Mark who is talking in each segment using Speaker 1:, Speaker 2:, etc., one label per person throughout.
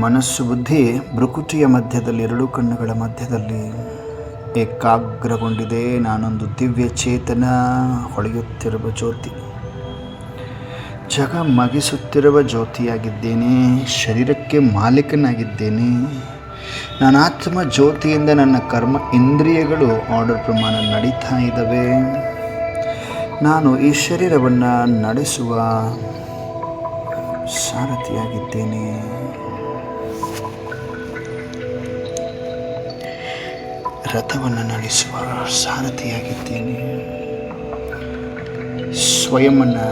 Speaker 1: ಮನಸ್ಸು ಬುದ್ಧಿ ಭ್ರುಕುಟಿಯ ಮಧ್ಯದಲ್ಲಿ ಎರಡು ಕಣ್ಣುಗಳ ಮಧ್ಯದಲ್ಲಿ ಏಕಾಗ್ರಗೊಂಡಿದೆ ನಾನೊಂದು ದಿವ್ಯ ಚೇತನ ಹೊಳೆಯುತ್ತಿರುವ ಜ್ಯೋತಿ. ಜಗ ಮಗಿಸುತ್ತಿರುವ ಜ್ಯೋತಿಯಾಗಿದ್ದೇನೆ, ಶರೀರಕ್ಕೆ ಮಾಲೀಕನಾಗಿದ್ದೇನೆ. ನಾನು ಆತ್ಮ ಜ್ಯೋತಿಯಿಂದ ನನ್ನ ಕರ್ಮ ಇಂದ್ರಿಯಗಳು ಆರ್ಡರ್ ಪ್ರಮಾಣ ನಡೀತಾ ಇದ್ದಾವೆ. ನಾನು ಈ ಶರೀರವನ್ನು ನಡೆಸುವ ಸಾರಥಿಯಾಗಿದ್ದೇನೆ. ರಥವನ್ನು ನಡೆಸುವ ಸಾರಥಿಯಾಗಿದ್ದೇನೆ. ಸ್ವಯಮನ್ನು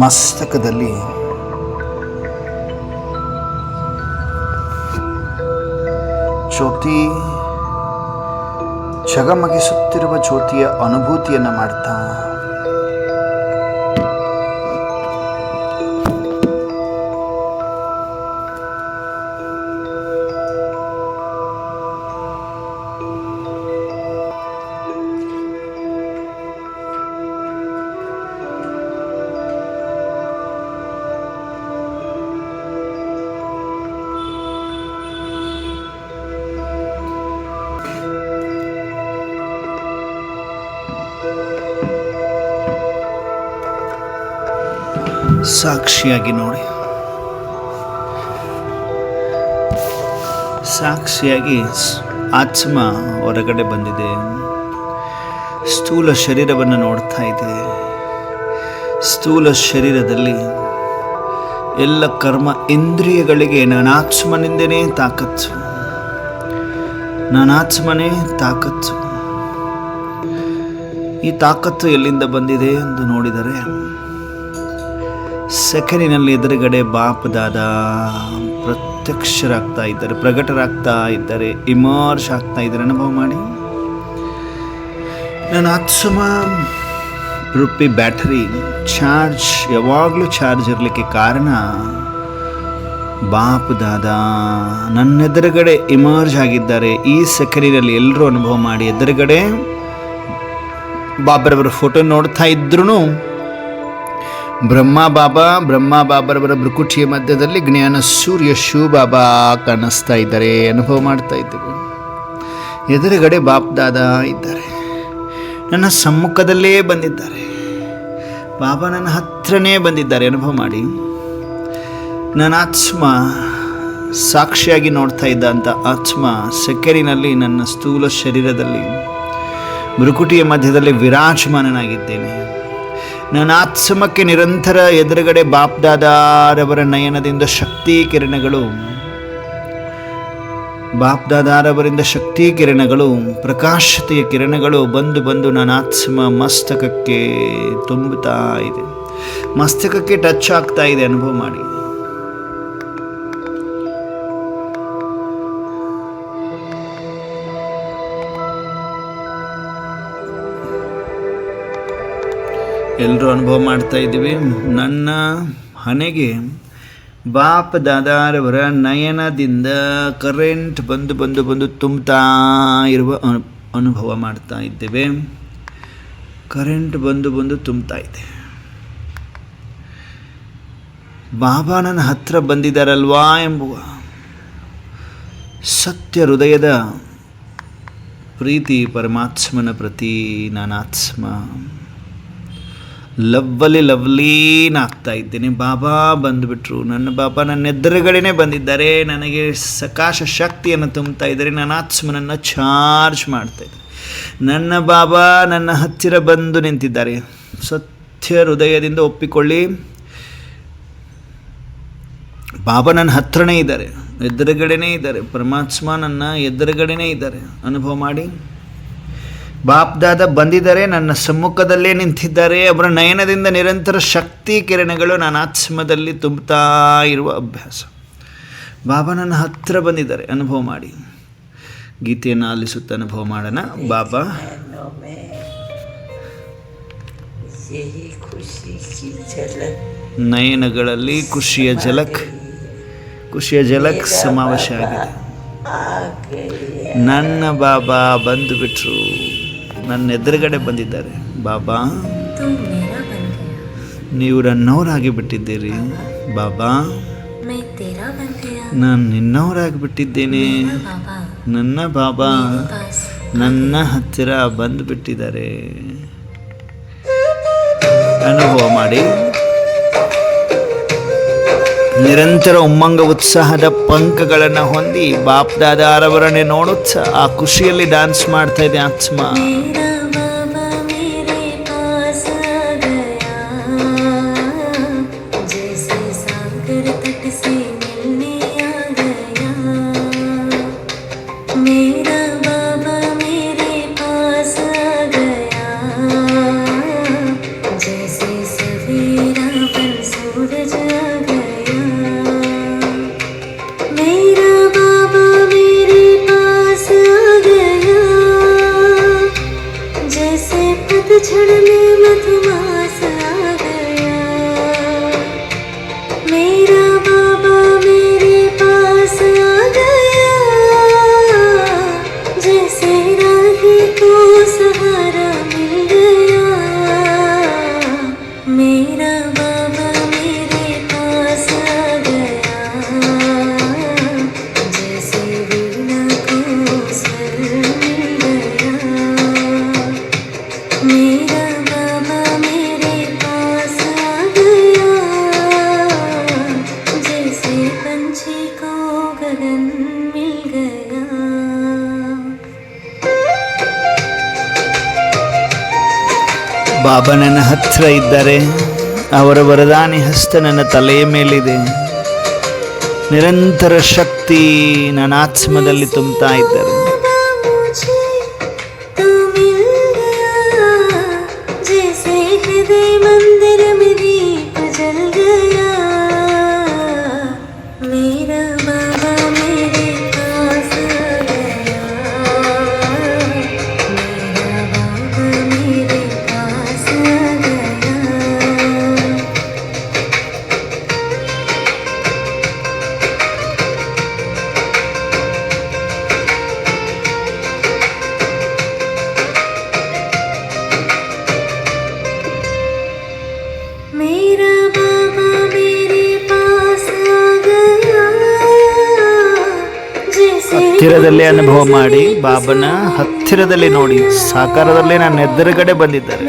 Speaker 1: ಮಸ್ತಕದಲ್ಲಿ ಜ್ಯೋತಿ ಜಗಮಗಿಸುತ್ತಿರುವ ಜ್ಯೋತಿಯ ಅನುಭೂತಿಯನ್ನು ಮಾಡ್ತಾ ಸಾಕ್ಷಿಯಾಗಿ ನೋಡಿ. ಸಾಕ್ಷಿಯಾಗಿ ಆತ್ಮ ಹೊರಗಡೆ ಬಂದಿದೆ. ಸ್ಥೂಲ ಶರೀರವನ್ನು ನೋಡ್ತಾ ಇದೆ. ಸ್ಥೂಲ ಶರೀರದಲ್ಲಿ ಎಲ್ಲ ಕರ್ಮ ಇಂದ್ರಿಯಗಳಿಗೆ ನಾನು ಆತ್ಮನಿಂದನೇ ತಾಕತ್ತು. ನಾನು ಆತ್ಮನೇ ತಾಕತ್ತು. ಈ ತಾಕತ್ತು ಎಲ್ಲಿಂದ ಬಂದಿದೆ ಎಂದು ನೋಡಿದರೆ ಸೆಕೆಂಡಿನಲ್ಲಿ ಎದುರುಗಡೆ ಬಾಪ್ ದಾದ ಪ್ರತ್ಯಕ್ಷರಾಗ್ತಾ ಇದ್ದಾರೆ ಪ್ರಗಟರಾಗ್ತಾ ಇದ್ದಾರೆ ಇಮಾರ್ಷ್ ಆಗ್ತಾ ಇದ್ದಾರೆ. ಅನುಭವ ಮಾಡಿ. ನಾನು ಅತ್ಸುಮ ರೂಪಿ ಬ್ಯಾಟರಿ ಚಾರ್ಜ್, ಯಾವಾಗಲೂ ಚಾರ್ಜ್ ಇರಲಿಕ್ಕೆ ಕಾರಣ ಬಾಪ್ ದಾದ ನನ್ನ ಎದುರುಗಡೆ ಇಮರ್ಜ್ ಆಗಿದ್ದಾರೆ. ಈ ಸೆಕೆಂಡಿನಲ್ಲಿ ಎಲ್ಲರೂ ಅನುಭವ ಮಾಡಿ, ಎದುರುಗಡೆ ಬಾಬರವರ ಫೋಟೋ ನೋಡ್ತಾ ಇದ್ರೂ ಬ್ರಹ್ಮ ಬಾಬಾ, ಬ್ರಹ್ಮ ಬಾಬರವರ ಭ್ರಕುಟಿಯ ಮಧ್ಯದಲ್ಲಿ ಜ್ಞಾನ ಸೂರ್ಯ ಶಿವ ಬಾಬಾ ಕಾಣಿಸ್ತಾ ಇದ್ದಾರೆ, ಅನುಭವ ಮಾಡ್ತಾ ಇದ್ದೇವೆ. ಎದುರುಗಡೆ ಬಾಪ್ ದಾದಾ ಇದ್ದಾರೆ. ನನ್ನ ಸಮ್ಮುಖದಲ್ಲೇ ಬಂದಿದ್ದಾರೆ. ಬಾಬಾ ನನ್ನ ಹತ್ರನೇ ಬಂದಿದ್ದಾರೆ, ಅನುಭವ ಮಾಡಿ. ನನ್ನ ಆತ್ಮ ಸಾಕ್ಷಿಯಾಗಿ ನೋಡ್ತಾ ಇದ್ದಂಥ ಆತ್ಮ ಸೆಕೆರಿನಲ್ಲಿ ನನ್ನ ಸ್ಥೂಲ ಶರೀರದಲ್ಲಿ ಮೃಕುಟಿಯ ಮಧ್ಯದಲ್ಲಿ ವಿರಾಜಮಾನನಾಗಿದ್ದೇನೆ. ನನ್ನ ಆತ್ಮಕ್ಕೆ ನಿರಂತರ ಎದುರುಗಡೆ ಬಾಪ್ದಾದಾರವರ ನಯನದಿಂದ ಶಕ್ತಿ ಕಿರಣಗಳು ಬಾಪ್ದಾದಾರವರಿಂದ ಶಕ್ತಿ ಕಿರಣಗಳು, ಪ್ರಕಾಶತೆಯ ಕಿರಣಗಳು ಬಂದು ಬಂದು ನನ್ನ ಆತ್ಮ ಮಸ್ತಕಕ್ಕೆ ತುಂಬುತ್ತಾ ಇದೆ. ಮಸ್ತಕಕ್ಕೆ ಟಚ್ ಆಗ್ತಾ ಇದೆ, ಅನುಭವ ಮಾಡಿ. ಎಲ್ಲರೂ ಅನುಭವ ಮಾಡ್ತಾ ಇದ್ದೀವಿ. ನನ್ನ ಹಣೆಗೆ ಬಾಪ ದಾದಾರವರ ನಯನದಿಂದ ಕರೆಂಟ್ ಬಂದು ಬಂದು ಬಂದು ತುಂಬ್ತಾ ಇರುವ ಅನು, ಅನುಭವ ಮಾಡ್ತಾ ಇದ್ದೇವೆ. ಕರೆಂಟ್ ಬಂದು ಬಂದು ತುಂಬ್ತಾ ಇದೆ. ಬಾಬಾ ನನ್ನ ಹತ್ರ ಬಂದಿದ್ದಾರಲ್ವಾ ಎಂಬುವ ಸತ್ಯ ಹೃದಯದ ಪ್ರೀತಿ ಪರಮಾತ್ಮನ ಪ್ರತಿ ನಾನಾತ್ಮ ಲವ್ವಲಿ ಲವ್ಲೀನ್ ಆಗ್ತಾ ಇದ್ದೇನೆ. ಬಾಬಾ ಬಂದುಬಿಟ್ರು. ನನ್ನ ಬಾಬಾ ನನ್ನ ಎದುರುಗಡೆನೇ ಬಂದಿದ್ದಾರೆ. ನನಗೆ ಸಕಾಶ ಶಕ್ತಿಯನ್ನು ತುಂಬ್ತಾ ಇದ್ದಾರೆ. ನನ್ನ ಆತ್ಮನನ್ನು ಚಾರ್ಜ್ ಮಾಡ್ತಾ ನನ್ನ ಬಾಬಾ ನನ್ನ ಹತ್ತಿರ ಬಂದು ನಿಂತಿದ್ದಾರೆ. ಸತ್ಯ ಹೃದಯದಿಂದ ಒಪ್ಪಿಕೊಳ್ಳಿ. ಬಾಬಾ ನನ್ನ ಹತ್ರನೇ ಇದ್ದಾರೆ. ಎದುರುಗಡೆನೇ ಇದ್ದಾರೆ. ಪರಮಾತ್ಮ ನನ್ನ ಎದುರುಗಡೆನೇ ಇದ್ದಾರೆ. ಅನುಭವ ಮಾಡಿ. ಬಾಪ್ದಾದ ಬಂದಿದ್ದಾರೆ ನನ್ನ ಸಮ್ಮುಖದಲ್ಲೇ ನಿಂತಿದ್ದಾರೆ. ಅವರ ನಯನದಿಂದ ನಿರಂತರ ಶಕ್ತಿ ಕಿರಣಗಳು ನನ್ನ ಆತ್ಮದಲ್ಲಿ ತುಂಬುತ್ತಾ ಇರುವ ಅಭ್ಯಾಸ. ಬಾಬಾ ನನ್ನ ಹತ್ತಿರ ಬಂದಿದ್ದಾರೆ, ಅನುಭವ ಮಾಡಿ. ಗೀತೆಯನ್ನು ಆಲಿಸುತ್ತ ಅನುಭವ ಮಾಡೋಣ. ಬಾಬಾ. ನಯನಗಳಲ್ಲಿ ಖುಷಿಯ ಜಲಕ್ ಖುಷಿಯ ಜಲಕ್ ಸಮಾವೇಶ ಆಗಿದೆ. ನನ್ನ ಬಾಬಾ ಬಂದುಬಿಟ್ರು. ನನ್ನ ಎದುರುಗಡೆ ಬಂದಿದ್ದಾರೆ. ಬಾಬಾ
Speaker 2: ನೀವು ನನ್ನವರಾಗಿ ಬಿಟ್ಟಿದ್ದೀರಿ. ಬಾಬಾ ನಾನು ನಿನ್ನವರಾಗಿ ಬಿಟ್ಟಿದ್ದೇನೆ. ನನ್ನ ಬಾಬಾ. ನನ್ನ ಹತ್ತಿರ ಬಂದು ಬಿಟ್ಟಿದ್ದಾರೆ ಅನುಭವ ಮಾಡಿ. ನಿರಂತರ ಉಮ್ಮಂಗ ಉತ್ಸಾಹದ ಪಂಕಗಳನ್ನು ಹೊಂದಿ ಬಾಪ್ದಾದ ದಾದಾರವರನ್ನೇ ನೋಡುತ್ತಾ ಆ ಖುಷಿಯಲ್ಲಿ ಡ್ಯಾನ್ಸ್ ಮಾಡ್ತಾ ಇದೆ ಆತ್ಮ. ಹತ್ರ ಇದ್ದಾರೆ ಅವರ ವರದಾನಿ ಹಸ್ತ ನನ್ನ ತಲೆಯ ಮೇಲಿದೆ. ನಿರಂತರ ಶಕ್ತಿ ನನ್ನ ಆತ್ಮದಲ್ಲಿ ತುಂಬ್ತಾ ಇದ್ದಾರೆ. ಹತ್ತಿರದಲ್ಲೇ ಅನುಭವ ಮಾಡಿ ಬಾಬನ ಹತ್ತಿರದಲ್ಲಿ ನೋಡಿ ಸಾಕಾರದಲ್ಲಿ ನನ್ನ ಎದುರುಗಡೆ ಬಂದಿದ್ದಾರೆ.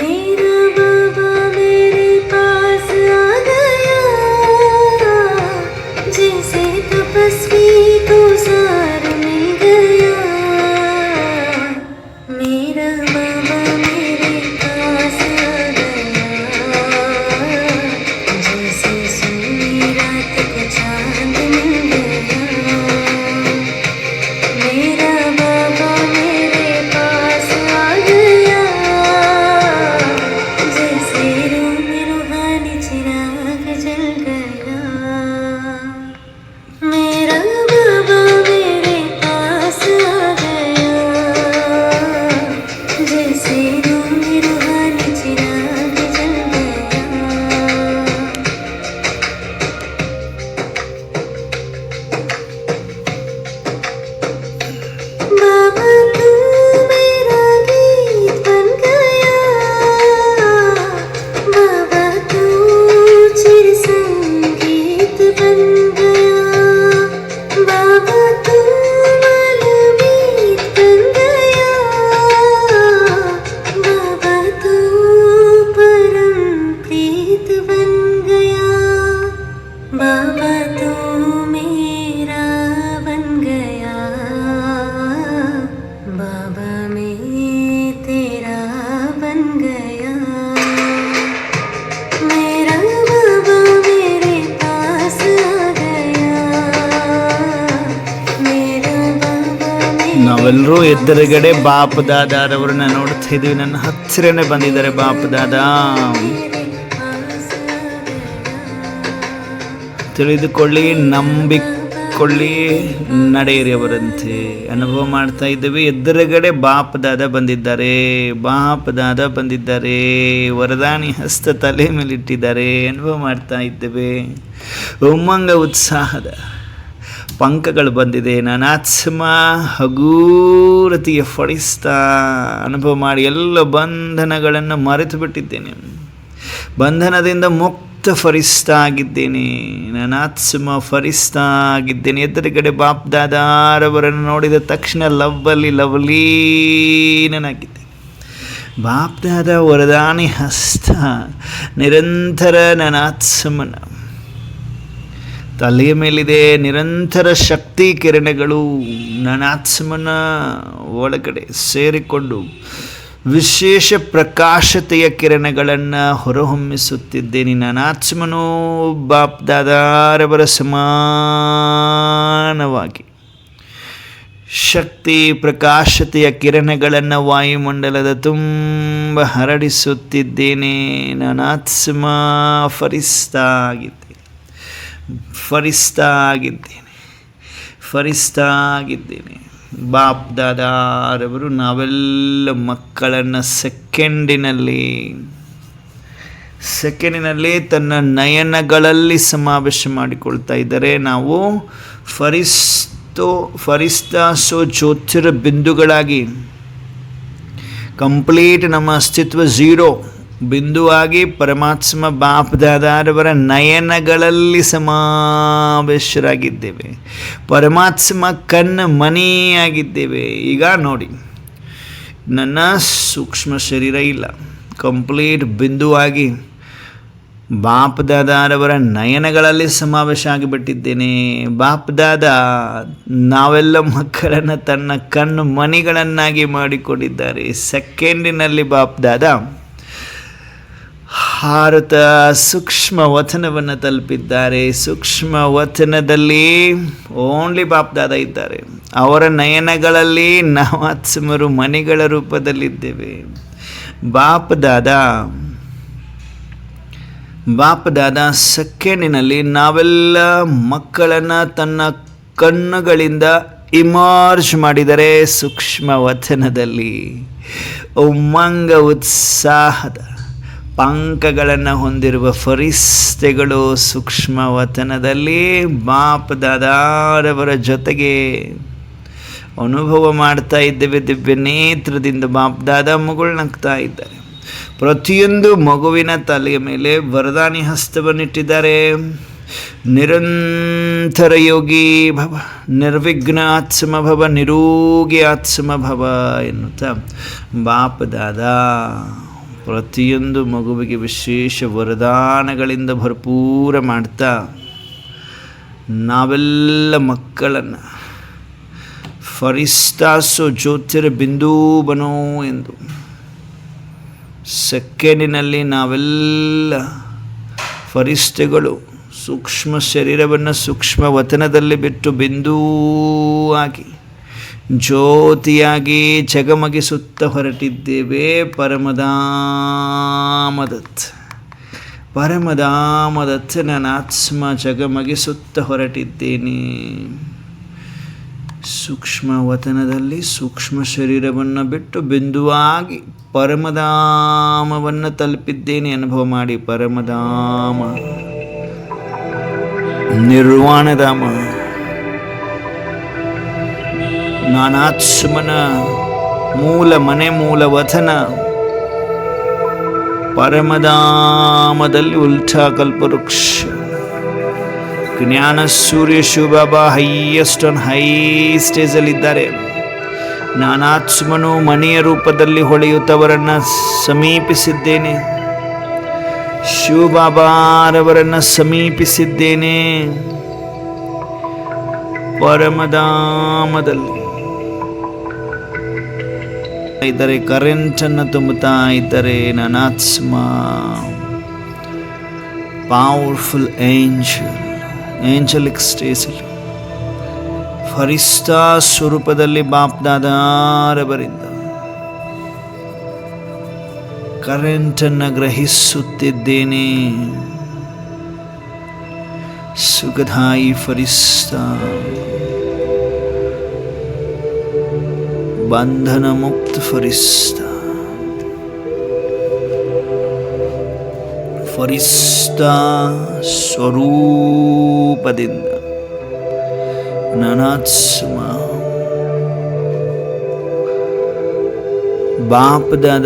Speaker 2: ಎದುರುಗಡೆ ಬಾಪ್ ದಾದಾರವ್ರನ್ನ ನೋಡ್ತಾ ನನ್ನ ಹತ್ತಿರನೇ ಬಂದಿದ್ದಾರೆ ಬಾಪ್ ದಾದಾ. ತಿಳಿದುಕೊಳ್ಳಿ, ನಂಬಿಕೊಳ್ಳಿ, ನಡೆಯಿರಿ ಅವರಂತೆ. ಅನುಭವ ಮಾಡ್ತಾ ಇದ್ದೀವಿ. ಎದುರುಗಡೆ ಬಾಪದಾದ ಬಂದಿದ್ದಾರೆ. ಬಾಪದಾದ ಬಂದಿದ್ದಾರೆ. ವರದಾನಿ ಹಸ್ತ ತಲೆ ಮೇಲಿಟ್ಟಿದ್ದಾರೆ. ಅನುಭವ ಮಾಡ್ತಾ ಇದ್ದೇವೆ. ಉಮ್ಮಂಗ ಉತ್ಸಾಹದ ಪಂಕಗಳು ಬಂದಿದೆ. ನನ್ನ ಆತ್ಮ ಹಗೂರತಿಗೆ ಫಡಿಸ್ತಾ ಅನುಭವ ಮಾಡಿ ಎಲ್ಲ ಬಂಧನಗಳನ್ನು ಮರೆತು ಬಿಟ್ಟಿದ್ದೇನೆ.
Speaker 1: ಬಂಧನದಿಂದ ಮುಕ್ತ ಫರಿಸ್ತಾ ಆಗಿದ್ದೇನೆ. ನನ್ನ ಆತ್ಮ, ಫರಿಸ್ತಾ ಆಗಿದ್ದೇನೆ. ಎದುರುಗಡೆ ಬಾಪ್ ದಾದಾರವರನ್ನು ನೋಡಿದ ತಕ್ಷಣ ಲವ್ವಲ್ಲಿ ಲವ್ಲೀನಾಗಿದ್ದೇನೆ ಬಾಪ್ದಾದ ವರದಾನಿ ಹಸ್ತ, ನಿರಂತರ ನನ್ನ ತಲೆಯ ಮೇಲಿದೆ ನಿರಂತರ ಶಕ್ತಿ ಕಿರಣಗಳು ನನ್ನ ಆತ್ಮನ ಒಳಗಡೆ ಸೇರಿಕೊಂಡು ವಿಶೇಷ ಪ್ರಕಾಶತೆಯ ಕಿರಣಗಳನ್ನು ಹೊರಹೊಮ್ಮಿಸುತ್ತಿದ್ದೇನೆ. ನನ್ನ ಆತ್ಮನು ಬಾಪ್ ದಾದಾರವರ ಸಮಾನವಾಗಿ. ಶಕ್ತಿ ಪ್ರಕಾಶತೆಯ ಕಿರಣಗಳನ್ನು ವಾಯುಮಂಡಲದ ತುಂಬ ಹರಡಿಸುತ್ತಿದ್ದೇನೆ. ನಾನು ಆತ್ಮ ಫರಿಸ್ತಾ ಆಗಿದ್ದೇನೆ ಆಗಿದ್ದೇನೆ ಬಾಪ್ ದಾದಾರವರು ನಾವೆಲ್ಲ ಮಕ್ಕಳನ್ನು ಸೆಕೆಂಡಿನಲ್ಲಿ ಸೆಕೆಂಡಿನಲ್ಲಿ ತನ್ನ ನಯನಗಳಲ್ಲಿ ಸಮಾವೇಶ ಮಾಡಿಕೊಳ್ತಾ ಇದ್ದರೆ. ನಾವು ಫರಿಸ್ತೋ, ಫರಿಸ್ತಾಸೋ ಜ್ಯೋತಿರ ಬಿಂದುಗಳಾಗಿ ಕಂಪ್ಲೀಟ್ ನಮ್ಮ ಅಸ್ತಿತ್ವ ಝೀರೋ ಬಿಂದುವಾಗಿ ಪರಮಾತ್ಮ ಬಾಪದಾದವರ ನಯನಗಳಲ್ಲಿ ಸಮಾವೇಶರಾಗಿದ್ದೇವೆ. ಪರಮಾತ್ಮ ಕಣ್ಣ ಮನೆಯಾಗಿದ್ದೇವೆ. ಈಗ ನೋಡಿ, ನನ್ನ ಸೂಕ್ಷ್ಮ ಶರೀರ ಇಲ್ಲ. ಕಂಪ್ಲೀಟ್ ಬಿಂದುವಾಗಿ ಬಾಪ್ ದಾದಾರವರ ನಯನಗಳಲ್ಲಿ ಸಮಾವೇಶ ಆಗಿಬಿಟ್ಟಿದ್ದೇನೆ. ಬಾಪದಾದ ನಾವೆಲ್ಲ ಮಕ್ಕಳನ್ನು ತನ್ನ ಕಣ್ಣು ಮಣಿಗಳನ್ನಾಗಿ ಮಾಡಿಕೊಂಡಿದ್ದಾರೆ. ಸೆಕೆಂಡಿನಲ್ಲಿ ಬಾಪ್ ಹಾರತ ಸೂಕ್ಷ್ಮ ವಚನವನ್ನು ತಲುಪಿದ್ದಾರೆ. ಸೂಕ್ಷ್ಮ ವಚನದಲ್ಲಿ ಓನ್ಲಿ ಬಾಪ್ ದಾದ ಇದ್ದಾರೆ. ಅವರ ನಯನಗಳಲ್ಲಿ ನವಾತ್ಸಮರು ಮನೆಗಳ ರೂಪದಲ್ಲಿದ್ದೇವೆ. ಬಾಪ್ ದಾದ ಬಾಪ್ ದಾದ ಸೆಕೆಂಡಿನಲ್ಲಿ ನಾವೆಲ್ಲ ಮಕ್ಕಳನ್ನು ತನ್ನ ಕಣ್ಣುಗಳಿಂದ ಇಮಾರ್ಜ್ ಮಾಡಿದರೆ ಸೂಕ್ಷ್ಮ ವಚನದಲ್ಲಿ. ಉಮ್ಮಂಗ ಉತ್ಸಾಹದ ಪಂಕಗಳನ್ನು ಹೊಂದಿರುವ ಫರಿಸ್ತೆಗಳು ಸೂಕ್ಷ್ಮ ವತನದಲ್ಲಿ ಬಾಪ್ ದಾದಾರವರ ಜೊತೆಗೆ ಅನುಭವ ಮಾಡ್ತಾ ಇದ್ದೇವೆ, ದಿವ್ಯ ನೇತ್ರದಿಂದ ಬಾಪ್ ದಾದ ಮಗುಳ್ನಗ್ತಾ ಇದ್ದಾರೆ. ಪ್ರತಿಯೊಂದು ಮಗುವಿನ ತಲೆಯ ಮೇಲೆ ವರದಾನಿ ಹಸ್ತವನ್ನಿಟ್ಟಿದ್ದಾರೆ. ನಿರಂತರ ಯೋಗಿ ಭವ, ನಿರ್ವಿಘ್ನ ಆತ್ಮ ಭವ, ನಿರೋಗಿ ಆತ್ಮ ಭವ ಎನ್ನುತ್ತಾ ಬಾಪ್ ದಾದ ಪ್ರತಿಯೊಂದು ಮಗುವಿಗೆ ವಿಶೇಷ ವರದಾನಗಳಿಂದ ಭರ್ಪೂರ ಮಾಡ್ತಾ ನಾವೆಲ್ಲ ಮಕ್ಕಳನ್ನು ಫರಿಸ್ತಾಸು ಜ್ಯೋತಿರ ಬಿಂದು ಬನೋ ಎಂದು ಸೆಕೆಂಡಿನಲ್ಲಿ ನಾವೆಲ್ಲ ಫರಿಸ್ತೆಗಳು ಸೂಕ್ಷ್ಮ ಶರೀರವನ್ನು ಸೂಕ್ಷ್ಮ ವತನದಲ್ಲಿ ಬಿಟ್ಟು ಬಿಂದೂ ಆಗಿ ಜ್ಯೋತಿಯಾಗಿ ಜಗಮಗಿಸುತ್ತ ಹೊರಟಿದ್ದೇವೆ ಪರಮದಾಮದತ್. ಪರಮದಾಮದತ್ ನನ್ನ ಆತ್ಮ ಜಗಮಗಿಸುತ್ತ ಹೊರಟಿದ್ದೇನೆ. ಸೂಕ್ಷ್ಮ ವತನದಲ್ಲಿ ಸೂಕ್ಷ್ಮ ಶರೀರವನ್ನು ಬಿಟ್ಟು ಬಿಂದುವಾಗಿ ಪರಮದಾಮವನ್ನು ತಲುಪಿದ್ದೇನೆ ಅನುಭವ ಮಾಡಿ ಪರಮದಾಮ. ನಿರ್ವಾಣಧಾಮ ನಾನಾತ್ಮನ ಮೂಲ ಮನೆ ಮೂಲ ವಥನ. ಪರಮಧಾಮದಲ್ಲಿ ಉಲ್ಟಾ ಕಲ್ಪವೃಕ್ಷ. ಜ್ಞಾನ ಸೂರ್ಯ ಶಿವಬಾಬಾ ಹೈಯೆಸ್ಟ್ ಆನ್ ಹೈ ಸ್ಟೇಜಲ್ಲಿದ್ದಾರೆ ನಾನಾತ್ಮನು ಮನೆಯ ರೂಪದಲ್ಲಿ ಹೊಳೆಯುತ್ತವರನ್ನು ಸಮೀಪಿಸಿದ್ದೇನೆ. ಶಿವಬಾಬಾರವರನ್ನು ಸಮೀಪಿಸಿದ್ದೇನೆ. ಪರಮಧಾಮದಲ್ಲಿ ಇದ್ದಾರೆ, ಕರೆಂಟನ್ನು ತುಂಬುತ್ತಾ ಇದ್ದಾರೆ ನನಾತ್ಮ. ಪವರ್ಫುಲ್ ಏಂಜಲ್ ಏಂಜಲಿಕ್ ಸ್ಟೇಸಲ್ಲಿ ಫರಿಸ್ತಾ ಸ್ವರೂಪದಲ್ಲಿ ಬಾಪ್ದಾದಾರವರಿಂದ ಕರೆಂಟನ್ನು ಗ್ರಹಿಸುತ್ತಿದ್ದೇನೆ. ಸುಖದಾಯಿ ಫರಿಸ್ತಾ. ಬಂಧನ ಮುಕ್ತ ಫರಿಸ್ತಾ. ಫರಿಸ್ತಾ ಸ್ವರೂಪದಿಂದ ನನಾತ್ಮ ಬಾಪದಾದ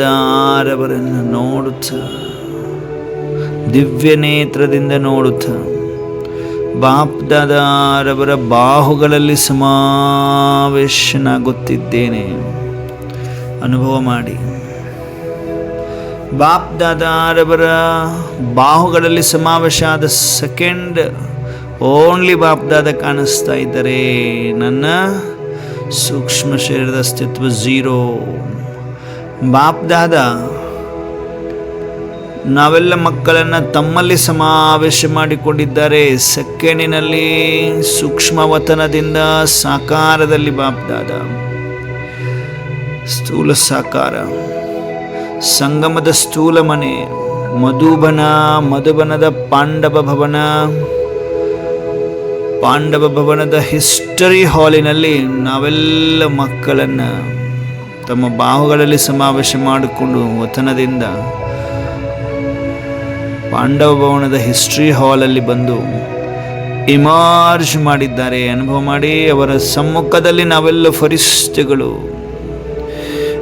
Speaker 1: ಆರವರನ್ನು ನೋಡುತ್ತ ದಿವ್ಯ ನೇತ್ರದಿಂದ ನೋಡುತ್ತ. ಬಾಪ್ದಾದಾರವರ ಬಾಹುಗಳಲ್ಲಿ ಸಮಾವೇಶನಾಗುತ್ತಿದ್ದೇನೆ. ಅನುಭವ ಮಾಡಿ. ಬಾಪ್ದಾದಾರವರ ಬಾಹುಗಳಲ್ಲಿ ಸಮಾವೇಶ ಆದ ಸೆಕೆಂಡ್ ಓನ್ಲಿ ಬಾಪ್ದಾದ ಕಾಣಿಸ್ತಾ ಇದ್ದಾರೆ ನನ್ನ ಸೂಕ್ಷ್ಮ ಶರೀರದ ಅಸ್ತಿತ್ವ ಝೀರೋ. ಬಾಪ್ದಾದ ನಾವೆಲ್ಲ ಮಕ್ಕಳನ್ನು ತಮ್ಮಲ್ಲಿ ಸಮಾವೇಶ ಮಾಡಿಕೊಂಡಿದ್ದಾರೆ. ಸೆಕೆಂಡಿನಲ್ಲಿ ಸೂಕ್ಷ್ಮವತನದಿಂದ ಸಾಕಾರದಲ್ಲಿ ಬಾಪ್ದಾದ ಸ್ಥೂಲ ಸಾಕಾರ. ಸಂಗಮದ ಸ್ಥೂಲ ಮನೆ. ಮಧುಬನ, ಮಧುಬನದ ಪಾಂಡವ ಭವನ. ಪಾಂಡವ ಭವನದ ಹಿಸ್ಟರಿ ಹಾಲಿನಲ್ಲಿ ನಾವೆಲ್ಲ ಮಕ್ಕಳನ್ನು ತಮ್ಮ ಬಾಹುಗಳಲ್ಲಿ ಸಮಾವೇಶ ಮಾಡಿಕೊಂಡು ವತನದಿಂದ ಪಾಂಡವ ಭವನದ ಹಿಸ್ಟ್ರಿ ಹಾಲಲ್ಲಿ ಬಂದು ಇಮಾರ್ಜ್ ಮಾಡಿದ್ದಾರೆ. ಅನುಭವ ಮಾಡಿ ಅವರ ಸಮ್ಮುಖದಲ್ಲಿ ನಾವೆಲ್ಲ ಫರಿಸ್ತಗಳು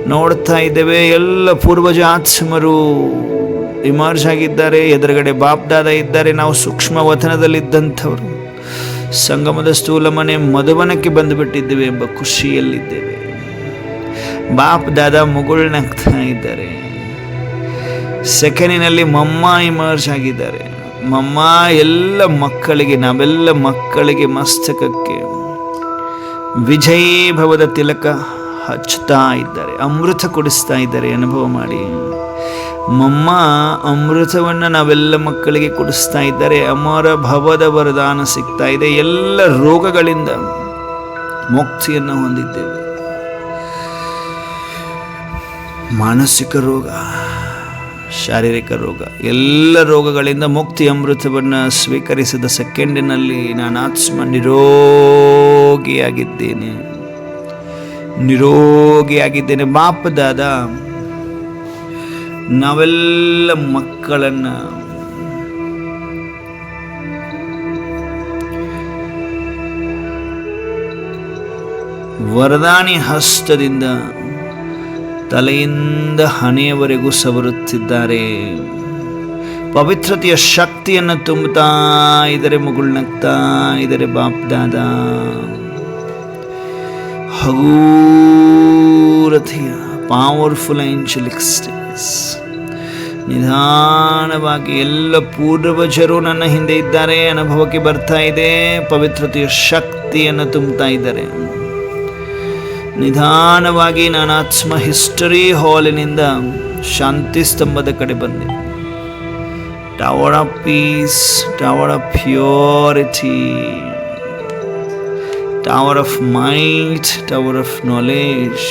Speaker 1: ನೋಡ್ತಾ ಇದ್ದೇವೆ, ಎಲ್ಲ ಪೂರ್ವಜಾತ್ಮರು ಇಮಾರ್ಜ್ ಆಗಿದ್ದಾರೆ, ಎದುರುಗಡೆ ಬಾಪ್ದಾದ ಇದ್ದಾರೆ, ನಾವು ಸೂಕ್ಷ್ಮ ವತನದಲ್ಲಿದ್ದಂಥವರು. ಸಂಗಮದ ಸ್ಥೂಲ ಮನೆ ಮಧುವನಕ್ಕೆ ಬಂದುಬಿಟ್ಟಿದ್ದೇವೆ ಎಂಬ ಖುಷಿಯಲ್ಲಿದ್ದೇವೆ. ಬಾಪ್ ದಾದ ಮುಗುಳ್ನಾಗ್ತಾ ಇದ್ದಾರೆ. ಸೆಕೆಂಡಿನಲ್ಲಿ ಮಮ್ಮ ಇಮರ್ಜ್ ಆಗಿದ್ದಾರೆ. ಮಮ್ಮ ಎಲ್ಲ ಮಕ್ಕಳಿಗೆ, ನಾವೆಲ್ಲ ಮಕ್ಕಳಿಗೆ ಮಸ್ತಕಕ್ಕೆ ವಿಜಯ ಭವದ ತಿಲಕ ಹಚ್ಚುತ್ತಾ ಇದ್ದಾರೆ. ಅಮೃತ ಕೊಡಿಸ್ತಾ ಇದ್ದಾರೆ. ಅನುಭವ ಮಾಡಿ. ಮಮ್ಮ ಅಮೃತವನ್ನು ನಾವೆಲ್ಲ ಮಕ್ಕಳಿಗೆ ಕೊಡಿಸ್ತಾ ಇದ್ದಾರೆ. ಅಮರ ಭವದ ವರದಾನ ಸಿಗ್ತಾ ಇದೆ. ಎಲ್ಲ ರೋಗಗಳಿಂದ ಮುಕ್ತಿಯನ್ನು ಹೊಂದಿದ್ದೇವೆ. ಮಾನಸಿಕ ರೋಗ. ಶಾರೀರಿಕ ರೋಗ. ಎಲ್ಲ ರೋಗಗಳಿಂದ ಮುಕ್ತಿ ಅಮೃತವನ್ನು ಸ್ವೀಕರಿಸಿದ ಸೆಕೆಂಡಿನಲ್ಲಿ ನಾನು ಆತ್ಮ ನಿರೋಗಿಯಾಗಿದ್ದೇನೆ. ನಿರೋಗಿಯಾಗಿದ್ದೇನೆ. ಬಾಪದಾದ ನಾವೆಲ್ಲ ಮಕ್ಕಳನ್ನು ವರದಾನಿ ಹಸ್ತದಿಂದ ತಲೆಯಿಂದ ಹಣೆಯವರೆಗೂ ಸವರುತ್ತಿದ್ದಾರೆ. ಪವಿತ್ರತೆಯ ಶಕ್ತಿಯನ್ನು ತುಂಬುತ್ತಾ ಇದರೆ ಮುಗುಳ್ನಗ್ತಾ ಇದರೆ ಬಾಪ್ದಾದ ಹಗೂರತೆಯ ಪವರ್ಫುಲ್ ಏಂಜಲಿಕ್ ನಿಧಾನವಾಗಿ ಎಲ್ಲ ಪೂರ್ವಜರು ನನ್ನ ಹಿಂದೆ ಇದ್ದಾರೆ, ಅನುಭವಕ್ಕೆ ಬರ್ತಾ ಇದೆ, ಪವಿತ್ರತೆಯ ಶಕ್ತಿಯನ್ನು ತುಂಬುತ್ತಾ ಇದ್ದಾರೆ. ನಿಧಾನವಾಗಿ ನಾನು ಆತ್ಮ ಹಿಸ್ಟರಿ ಹಾಲಿನಿಂದ ಶಾಂತಿ ಸ್ತಂಭದ ಕಡೆ ಬಂದೆ. Tower of peace tower of purity tower of mind tower of knowledge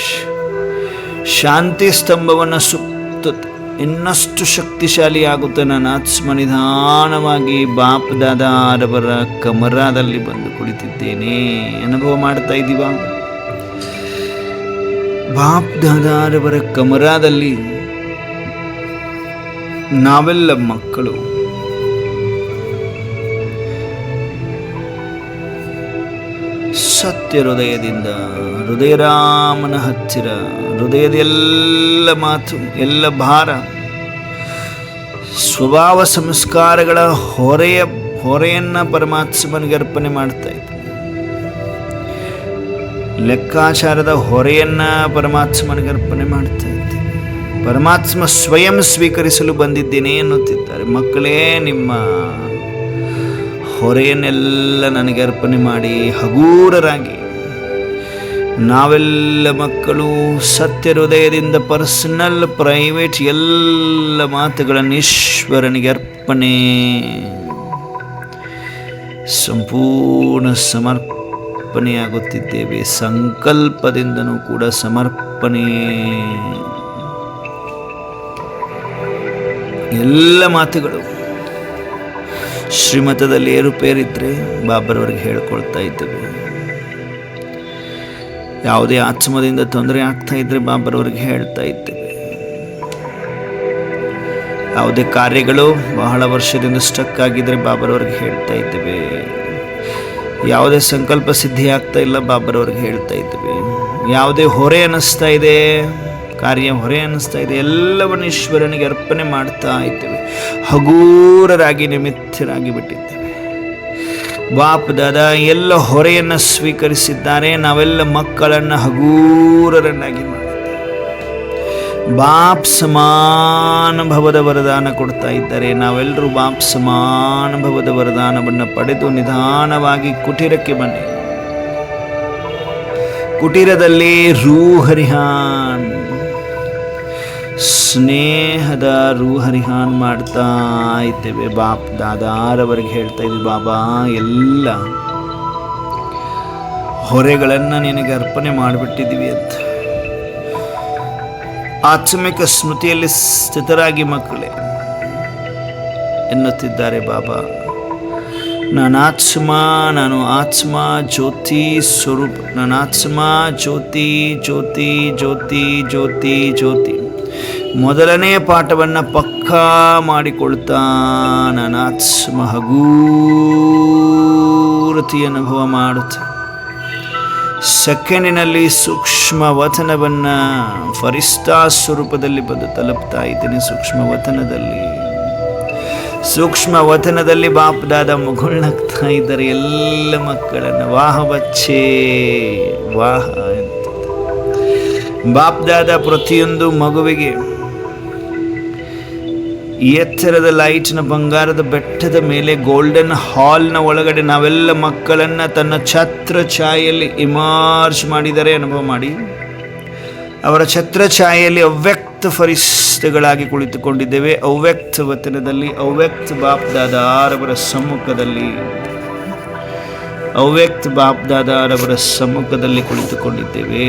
Speaker 1: ಶಾಂತಿ ಸ್ತಂಭವನ್ನು ಸುತ್ತ ಇನ್ನಷ್ಟು ಶಕ್ತಿಶಾಲಿ ಆಗುತ್ತೆ ನನ್ನ ಆತ್ಮ ನಿಧಾನವಾಗಿ ಬಾಪ್ ದಾದಾರವರ ಕಮರದಲ್ಲಿ ಬಂದು ಕುಳಿತಿದ್ದೇನೆ. ಅನುಭವ ಮಾಡ್ತಾ ಇದ್ದೀವಾ? ಬಾಪ್ ದಾದಾರವರ ಕಮರಾದಲ್ಲಿ ನಾವೆಲ್ಲ ಮಕ್ಕಳು. ಸತ್ಯ ಹೃದಯದಿಂದ ಹೃದಯರಾಮನ ಹತ್ತಿರ, ಹೃದಯದ ಎಲ್ಲ ಮಾತು, ಎಲ್ಲ ಭಾರ, ಸ್ವಭಾವ ಸಂಸ್ಕಾರಗಳ ಹೊರೆಯ, ಹೊರೆಯನ್ನ ಪರಮಾತ್ಮನಿಗೆ ಅರ್ಪಣೆ ಮಾಡ್ತಾ ಇದ್ದೆ ಲೆಕ್ಕಾಚಾರದ ಹೊರೆಯನ್ನು ಪರಮಾತ್ಮನಿಗೆ ಅರ್ಪಣೆ ಮಾಡ್ತಾ ಇದ್ದೆ. ಪರಮಾತ್ಮ ಸ್ವಯಂ ಸ್ವೀಕರಿಸಲು ಬಂದಿದ್ದೇನೆ ಎನ್ನುತ್ತಿದ್ದಾರೆ ಮಕ್ಕಳೇ, ನಿಮ್ಮ ಹೊರೆಯನ್ನೆಲ್ಲ ನನಗೆ ಅರ್ಪಣೆ ಮಾಡಿ ಹಗೂರರಾಗಿ. ನಾವೆಲ್ಲ ಮಕ್ಕಳು ಸತ್ಯ ಹೃದಯದಿಂದ ಪರ್ಸನಲ್, ಪ್ರೈವೇಟ್ ಎಲ್ಲ ಮಾತುಗಳನ್ನು ಈಶ್ವರನಿಗೆ ಅರ್ಪಣೆ. ಸಂಪೂರ್ಣ ಸಮರ್ಪಣೆಯಾಗುತ್ತಿದ್ದೇವೆ. ಸಂಕಲ್ಪದಿಂದನೂ ಕೂಡ ಸಮರ್ಪಣೆ. ಎಲ್ಲ ಮಾತುಗಳು ಶ್ರೀಮತದಲ್ಲಿ ಏರುಪೇರಿದ್ರೆ ಬಾಬರವರಿಗೆ ಹೇಳ್ಕೊಳ್ತಾ ಇದ್ದೇವೆ. ಯಾವುದೇ ಆತ್ಮದಿಂದ ತೊಂದರೆ ಆಗ್ತಾ ಇದ್ರೆ ಬಾಬರವರಿಗೆ ಹೇಳ್ತಾ ಇದ್ದೇವೆ. ಯಾವುದೇ ಕಾರ್ಯಗಳು ಬಹಳ ವರ್ಷದಿಂದ ಸ್ಟಕ್ ಆಗಿದ್ರೆ ಬಾಬರವರಿಗೆ ಹೇಳ್ತಾ ಇದ್ದೇವೆ. ಯಾವುದೇ ಸಂಕಲ್ಪ ಸಿದ್ಧಿ ಆಗ್ತಾ ಇಲ್ಲ ಬಾಬರವ್ರಿಗೆ ಹೇಳ್ತಾ ಇದ್ದೇವೆ ಯಾವುದೇ ಹೊರೆ ಅನ್ನಿಸ್ತಾ ಇದೆ, ಕಾರ್ಯ ಹೊರೆ ಅನ್ನಿಸ್ತಾ ಇದೆ, ಎಲ್ಲವನ್ನು ಈಶ್ವರನಿಗೆ ಅರ್ಪಣೆ ಮಾಡ್ತಾ ಇದ್ದೇವೆ. ಹಗೂರರಾಗಿ ನಿಮಿತ್ತರಾಗಿ ಬಿಟ್ಟಿದ್ದೇವೆ. ಬಾಪ್ ದಾದ, ಎಲ್ಲ ಹೊರೆಯನ್ನು ಸ್ವೀಕರಿಸಿದ್ದಾರೆ, ನಾವೆಲ್ಲ ಮಕ್ಕಳನ್ನು ಹಗೂರರನ್ನಾಗಿ ಮಾಡಿದ್ದೇವೆ ಬಾಪ್ ಸಮಾನ ಭವದ ವರದಾನ ಕೊಡ್ತಾ ಇದ್ದಾರೆ. ನಾವೆಲ್ಲರೂ ಬಾಪ್ ಸಮಾನ ಭವದ ವರದಾನವನ್ನು ಪಡೆದು ನಿಧಾನವಾಗಿ ಕುಟೀರಕ್ಕೆ ಬನ್ನಿ. ಕುಟೀರದಲ್ಲಿ ರೂಹರಿಹಾನ್, ಸ್ನೇಹದ ರೂಹರಿಹಾನ್ ಮಾಡ್ತಾ ಇದ್ದೇವೆ. ಬಾಪ್ ದಾದಾರವರೆಗೆ ಹೇಳ್ತಾ ಇದ್ವಿ, ಬಾಬಾ, ಎಲ್ಲ ಹೊರೆಗಳನ್ನು ನಿನಗೆ ಅರ್ಪಣೆ ಮಾಡಿಬಿಟ್ಟಿದ್ದೀವಿ ಅಂತ. ಆತ್ಮಿಕ ಸ್ಮೃತಿಯಲ್ಲಿ ಸ್ಥಿತರಾಗಿ ಮಕ್ಕಳೇ, ಎನ್ನುತ್ತಿದ್ದಾರೆ ಬಾಬಾ. ನಾನು ಆತ್ಮ ನಾನು ಆತ್ಮ, ಜ್ಯೋತಿ ಸ್ವರೂಪ. ನಾನು ಆತ್ಮ, ಜ್ಯೋತಿ ಜ್ಯೋತಿ ಜ್ಯೋತಿ ಜ್ಯೋತಿ ಜ್ಯೋತಿ. ಮೊದಲನೇ ಪಾಠವನ್ನು ಪಕ್ಕಾ ಮಾಡಿಕೊಳ್ತಾ ನಾನು ಆತ್ಮ, ಹಗೂರತಿ ಅನುಭವ ಮಾಡುತ್ತೆ ಸೆಕೆಂಡಿನಲ್ಲಿ ಸೂಕ್ಷ್ಮ ವತನವನ್ನು ಫರಿಸ್ತಾ ಸ್ವರೂಪದಲ್ಲಿ ಬಂದು ತಲುಪ್ತಾ ಇದ್ದೀನಿ ಸೂಕ್ಷ್ಮ ವತನದಲ್ಲಿ ಸೂಕ್ಷ್ಮ ವತನದಲ್ಲಿ ಬಾಪದಾದ ಮುಗುಳ್ನಾಗ್ತಾ ಇದ್ದಾರೆ ಎಲ್ಲ ಮಕ್ಕಳನ್ನು ವಾಹ ಬಚ್ಚೆ, ವಾಹ ಬಾಪ್ ಬಾಪ್ದಾದ ಪ್ರತಿಯೊಂದು ಮಗುವಿಗೆ ಎತ್ತರದ ಲೈಟ್ನ ಬಂಗಾರದ ಬೆಟ್ಟದ ಮೇಲೆ ಗೋಲ್ಡನ್ ಹಾಲ್ನ ಒಳಗಡೆ ನಾವೆಲ್ಲ ಮಕ್ಕಳನ್ನು ತನ್ನ ಛತ್ರ ಛಾಯೆಯಲ್ಲಿ ಇಮಾರ್ಜ್ ಮಾಡಿದರೆ ಅನುಭವ ಮಾಡಿ. ಅವರ ಛತ್ರ ಛಾಯೆಯಲ್ಲಿ ಅವ್ಯಕ್ತ ಫರಿಸ್ತಗಳಾಗಿ ಕುಳಿತುಕೊಂಡಿದ್ದೇವೆ. ಅವ್ಯಕ್ತ ವತನದಲ್ಲಿ ಅವ್ಯಕ್ತ ಬಾಪ್ದಾದಾರವರ ಸಮ್ಮುಖದಲ್ಲಿ, ಅವ್ಯಕ್ತ ಬಾಪ್ದಾದಾರವರ ಸಮ್ಮುಖದಲ್ಲಿ ಕುಳಿತುಕೊಂಡಿದ್ದೇವೆ.